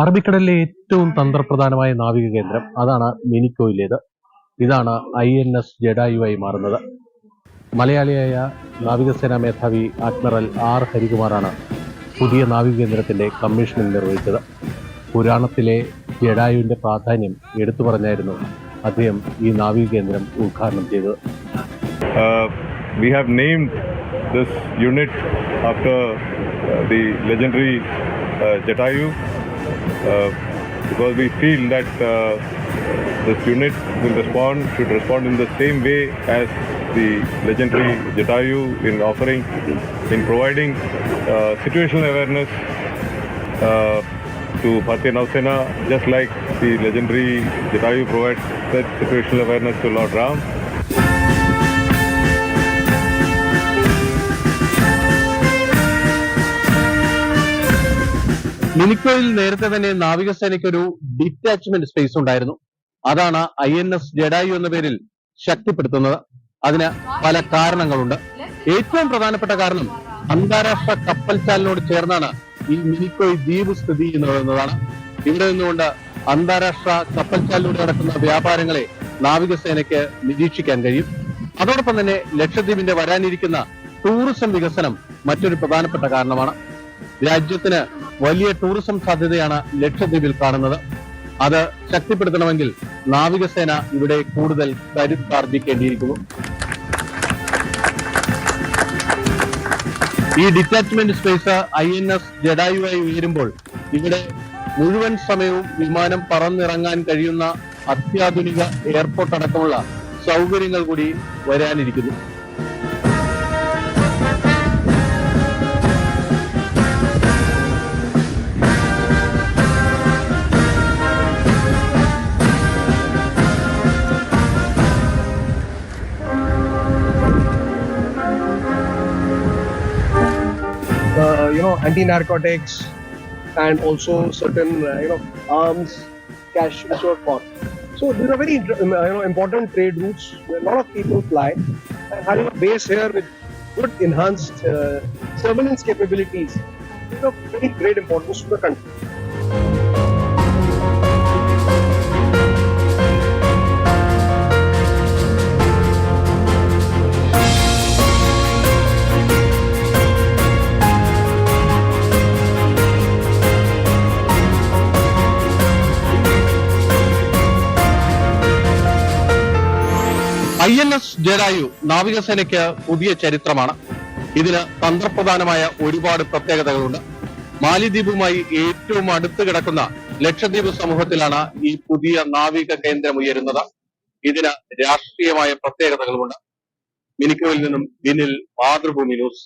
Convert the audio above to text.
അറബിക്കടലിലെ ഏറ്റവും തന്ത്രപ്രധാനമായ നാവിക കേന്ദ്രം അതാണ് മിനിക്കോയിലേത്. ഇതാണ് ഐ എൻ എസ് ജഡായുവായി മാറുന്നത്. മലയാളിയായ നാവികസേനാ മേധാവി അഡ്മിറൽ ആർ ഹരികുമാറാണ് പുതിയ നാവിക കേന്ദ്രത്തിന്റെ കമ്മീഷനിൽ നിർവഹിച്ചത്. പുരാണത്തിലെ ജഡായുവിന്റെ പ്രാധാന്യം എടുത്തു പറഞ്ഞായിരുന്നു അദ്ദേഹം ഈ നാവിക കേന്ദ്രം ഉദ്ഘാടനം ചെയ്തത്. We have named this unit after the legendary the because we feel that uh, this unit will respond, should respond in the same way as the legendary Jatayu in offering, in providing uh, situational awareness uh, to Bharatiya Nausena, just like the legendary Jatayu provides such situational awareness to Lord Ram. മിനിക്കോയിൽ നേരത്തെ തന്നെ നാവികസേനയ്ക്ക് ഒരു detachment space ഉണ്ടായിരുന്നു. അതാണ് I N S Jatayu എന്ന പേരിൽ ശക്തിപ്പെടുത്തുന്നത്. അതിന് പല കാരണങ്ങളുണ്ട്. ഏറ്റവും പ്രധാനപ്പെട്ട കാരണം അന്താരാഷ്ട്ര കപ്പൽ ചാലിനോട് ചേർന്നാണ് ഈ മിനിക്കോയ് ദ്വീപ് സ്ഥിതി ചെയ്യുന്നത് എന്നതാണ്. ഇവിടെ നിന്നുകൊണ്ട് അന്താരാഷ്ട്ര കപ്പൽ ചാലിലൂടെ നടക്കുന്ന വ്യാപാരങ്ങളെ നാവികസേനയ്ക്ക് നിരീക്ഷിക്കാൻ കഴിയും. അതോടൊപ്പം തന്നെ ലക്ഷദ്വീപിന്റെ വരാനിരിക്കുന്ന ടൂറിസം വികസനം മറ്റൊരു പ്രധാനപ്പെട്ട കാരണമാണ്. രാജ്യത്തിന് വലിയ ടൂറിസം സാധ്യതയാണ് ലക്ഷദ്വീപിൽ കാണുന്നത്. അത് ശക്തിപ്പെടുത്തണമെങ്കിൽ നാവികസേന ഇവിടെ കൂടുതൽ കരുത്താർജിക്കേണ്ടിയിരിക്കുന്നു ഈ detachment space I N S ജഡായുവായി ഉയരുമ്പോൾ ഇവിടെ മുഴുവൻ സമയവും വിമാനം പറന്നിറങ്ങാൻ കഴിയുന്ന അത്യാധുനിക എയർപോർട്ട് അടക്കമുള്ള സൗകര്യങ്ങൾ കൂടി വരാനിരിക്കുന്നു. Uh, you know anti-narcotics and also certain uh, you know arms cash and so forth so these are very um, you know important trade routes where a lot of people fly. And having a base here with good enhanced uh, surveillance capabilities is of very great importance to the country I N S Jatayu നാവികസേനയ്ക്ക് പുതിയ ചരിത്രമാണ്. ഇതിന് തന്ത്രപ്രധാനമായ ഒരുപാട് പ്രത്യേകതകളുണ്ട്. മാലിദ്വീപുമായി ഏറ്റവും അടുത്ത് കിടക്കുന്ന ലക്ഷദ്വീപ് സമൂഹത്തിലാണ് ഈ പുതിയ നാവിക കേന്ദ്രം ഉയരുന്നത്. ഇതിന് രാഷ്ട്രീയമായ പ്രത്യേകതകളുമുണ്ട്. മിനിക്കോയിൽ നിന്നും ദിനിൽ മാതൃഭൂമി ന്യൂസ്.